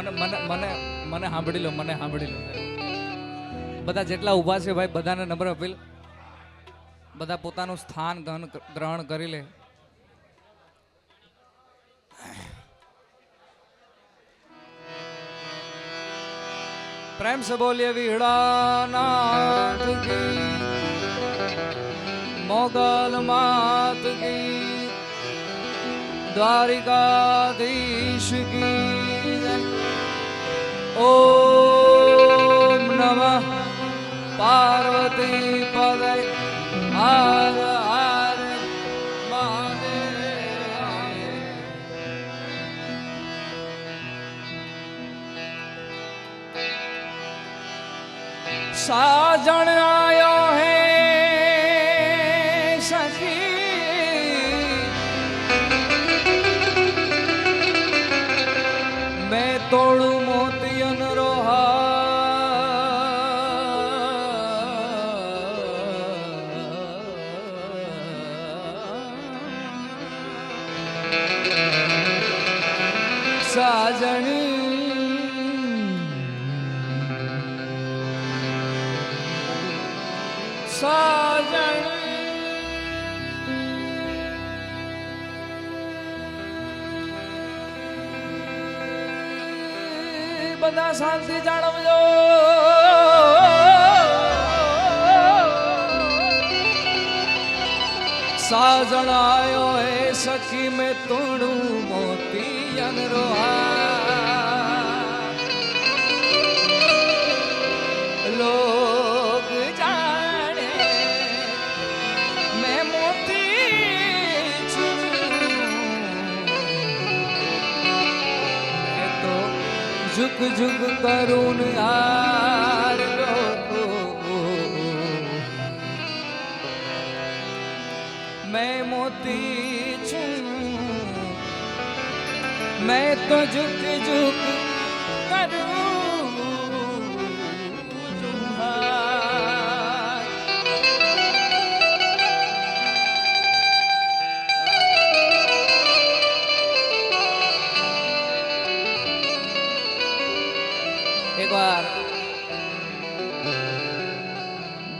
મને મને મને મને સાંભળી લો, મને સાંભળી લો. બધા જેટલા ઊભા છે ભાઈ, બધાને નંબર અપીલ બધા પોતાનું સ્થાન ગ્રહણ કરી લે. પ્રેમ સે બોલીએ વીણાનાથ કી, મોગલ માત કી, દ્વારિકાધીશ કી. ઓમ નમઃ. પાર્વતી પદય હર હર સાજણ સાજણી બધા શાંતિ જાળવજો સાજણ આયો હે સખી મેં તોડું મોતી અનરોહા. જુગ જુગ કરુણ હાર મેં મોતી છું. મેં તો જુગ જુગ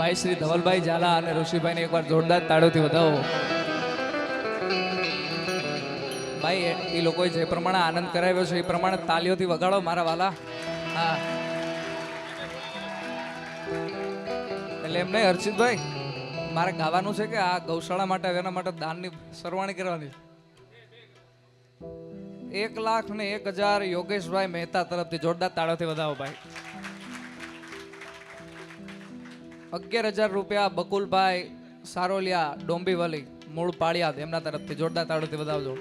ભાઈ શ્રી ધવલભાઈ ઝાલા અને ઋષિભાઈને એકવાર જોરદાર તાળોથી વધાવો. ભાઈ, એ- લોકોએ જે પ્રમાણે આનંદ કરાવ્યો છે, એ પ્રમાણે તાલીઓથી વગાડો મારા વાલા. હા. એટલે એમ નહીં હર્ષિતભાઈ મારે ગાવાનું છે કે આ ગૌશાળા માટે એના માટે દાનની સરવાણી કરવાની એક લાખ ને એક હજાર યોગેશભાઈ મહેતા તરફથી જોરદાર તાળોથી વધાવો, ભાઈ. અગિયાર હજાર રૂપિયા બકુલભાઈ સારોલિયા ડોંબીવલી મૂળ પાળિયાદ એમના તરફથી જોરદાર તાળોથી વધાવજો.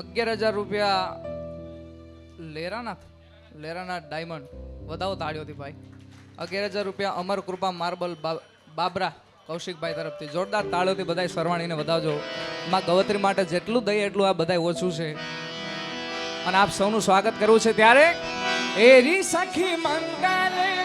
અગિયાર હજાર રૂપિયા લેરાનાથ લેરાનાથ ડાયમંડ. વધાવો તાળીઓથી ભાઈ. અગિયાર હજાર રૂપિયા અમર કૃપા માર્બલ બાબરા કૌશિકભાઈ તરફથી. જોરદાર તાળીઓથી બધાય સરવાણીને વધાવજો. માં ગવત્રી માટે જેટલું દઈએ એટલું આ બધાય ઓછું છે. અને આપ સૌનું સ્વાગત કરવું છે ત્યારે એરી સખી મંગલ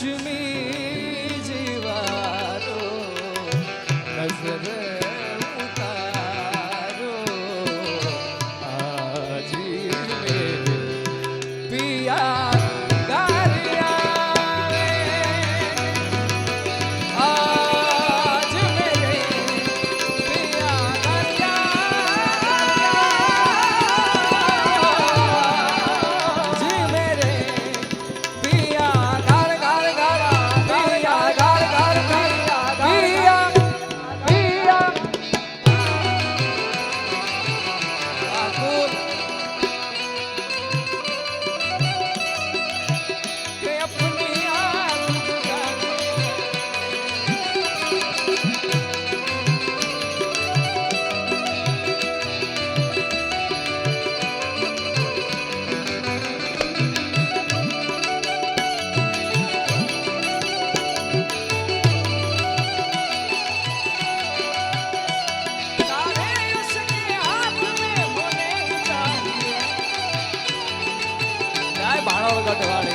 Kashmir. করতে পারে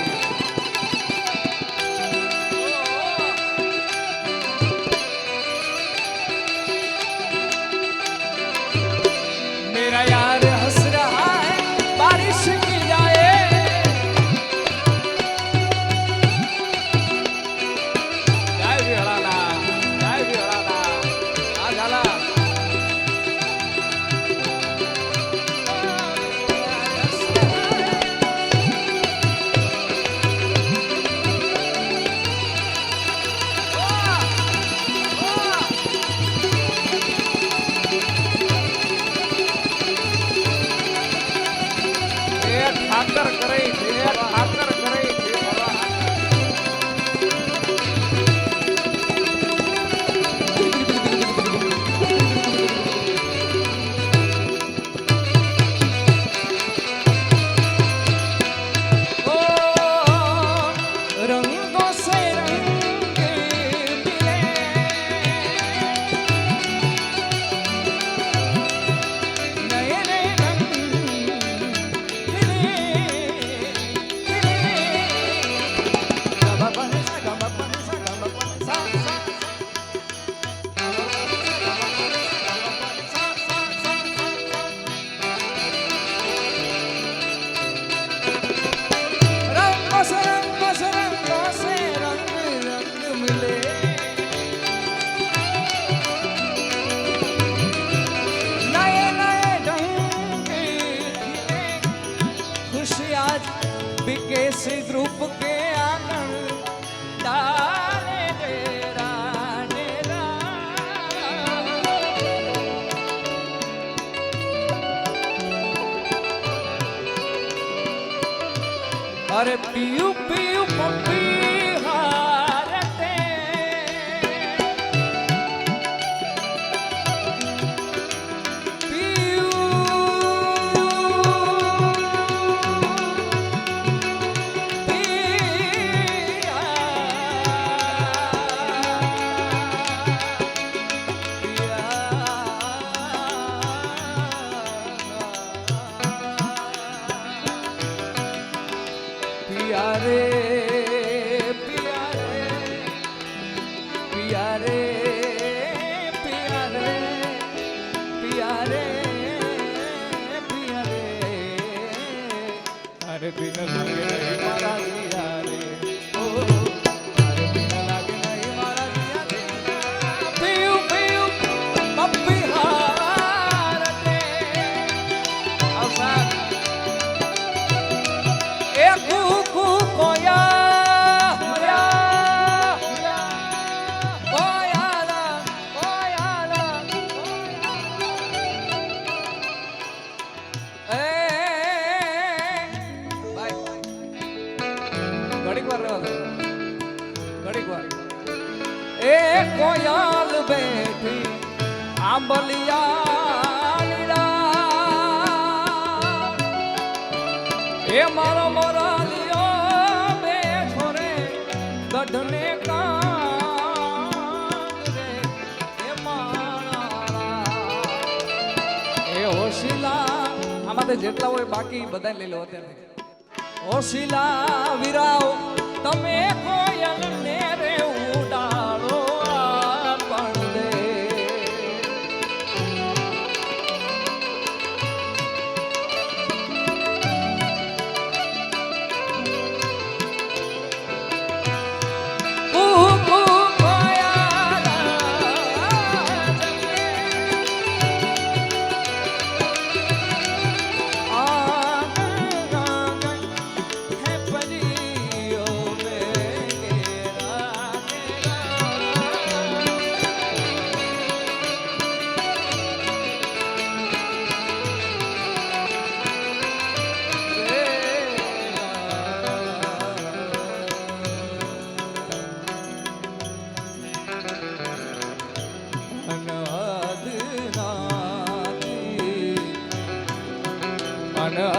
Ora, piu, piu, piu. Happy New Year. Ambaliya એ મારો મોરો. જેટલા હોય બાકી બધા લઈ લો અત્યારે ઓશિલા વિરાવ, તમે કોયલને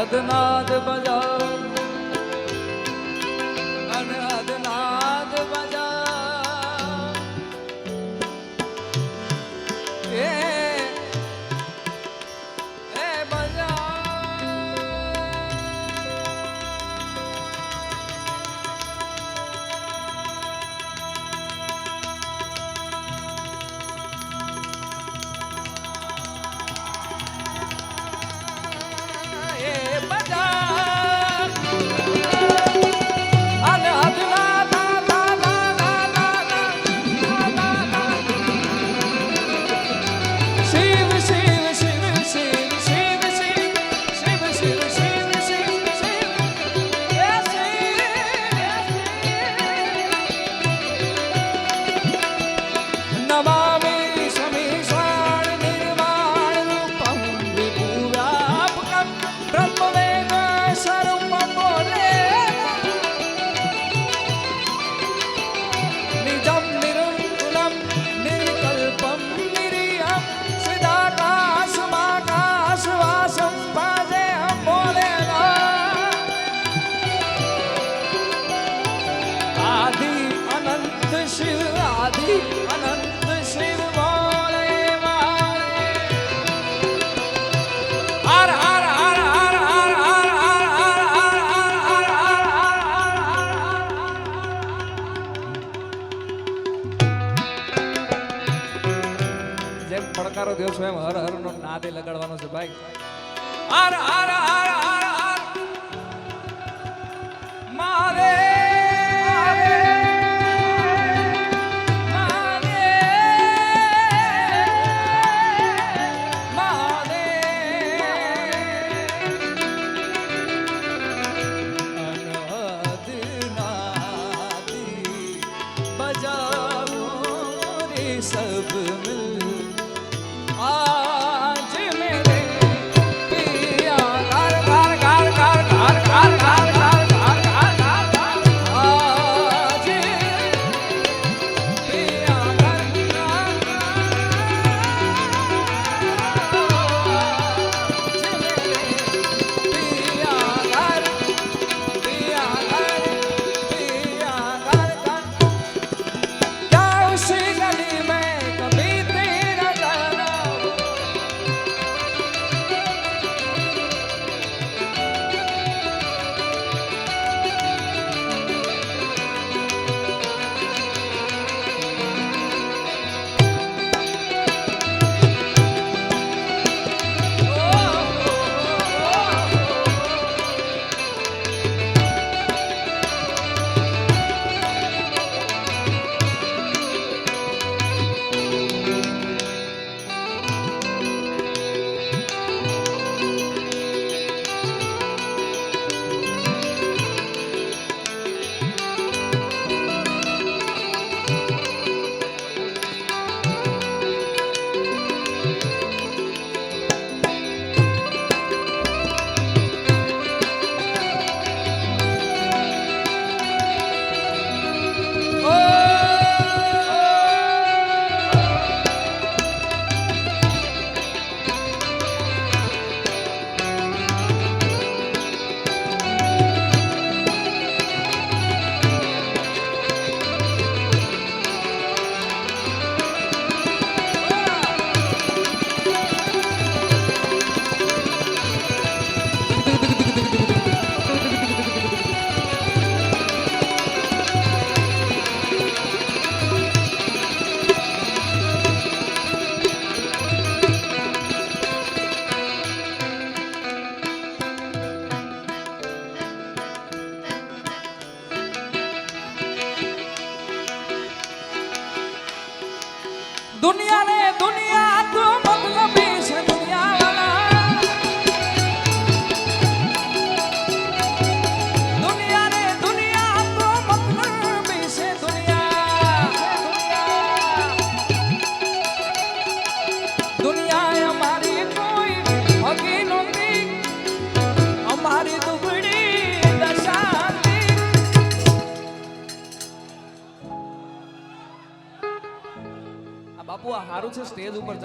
જગનાથ બજાર ગયો છું એમ હર નો નાદે લગાડવાનો છે ભાઈ. હર હર હર હર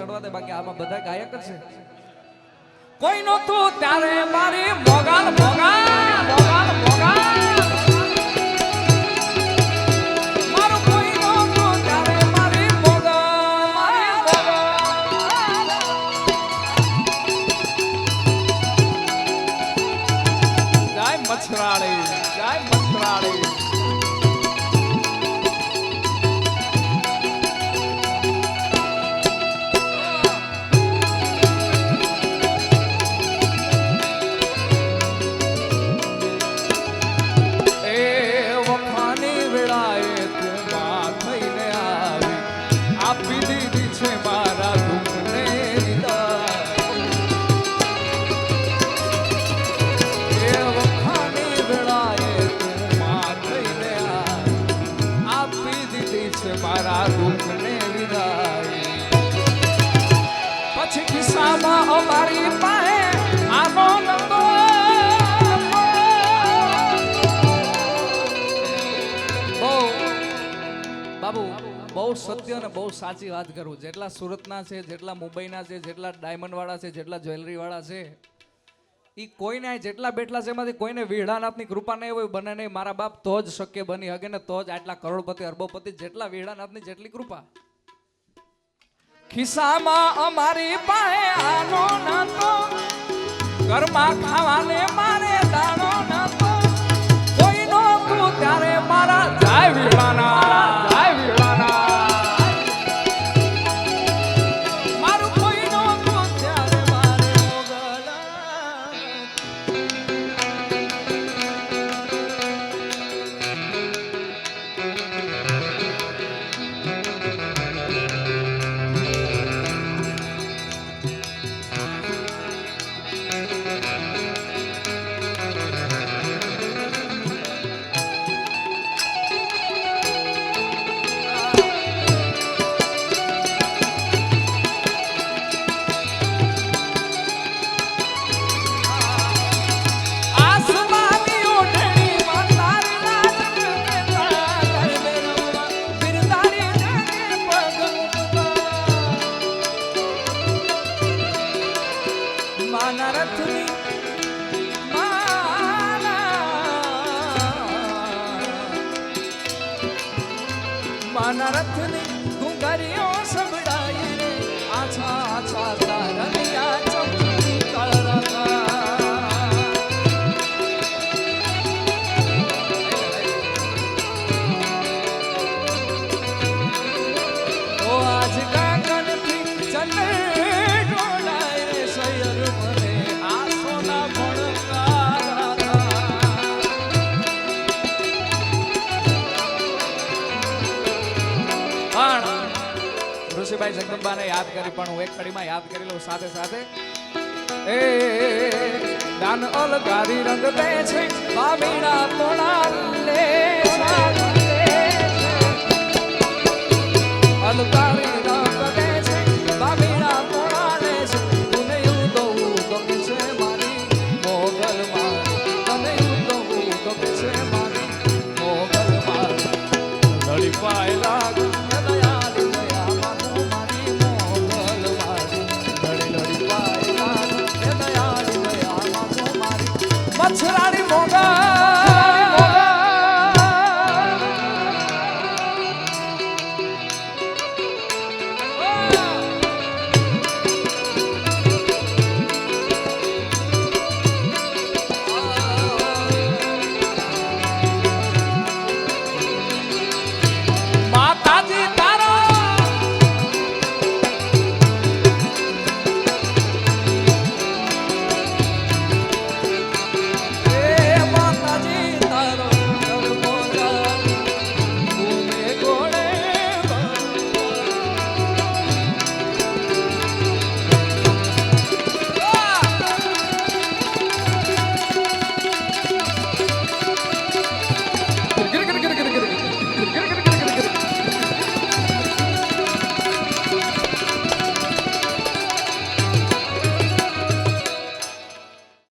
ચડવા દે બાકી આમાં બધા ગાયક જ છે. કોઈ નહોતું ત્યારે મારી મોગાલ મોગાલ બહુ સત્ય અને બહુ સાચી વાત કરું. જેટલા સુરતના છે, જેટલા મુંબઈના છે, જેટલા ડાયમંડવાળા છે, જેટલા જ્વેલરીવાળા છે એ કોઈને જેટલા બેઠલા છે એમાંથી કોઈને વિહળાનાથની કૃપા નહીં હોય, બને નહીં. મારા બાપ તો જ શક્ય બની હગે ને તો જ આટલા કરોડપતિ, અરબોપતિ જેટલા વિહળાનાથની જેટલી કૃપા. ખિસ્સામાં અમારી પાસે આનો નતો ઘરમાં ખાવાને એક કડીમાં યાદ કરી લઉં સાથે સાથે એ, દાન અલગારી રંગ દે છે બામીણા તોડા લે. અલગારી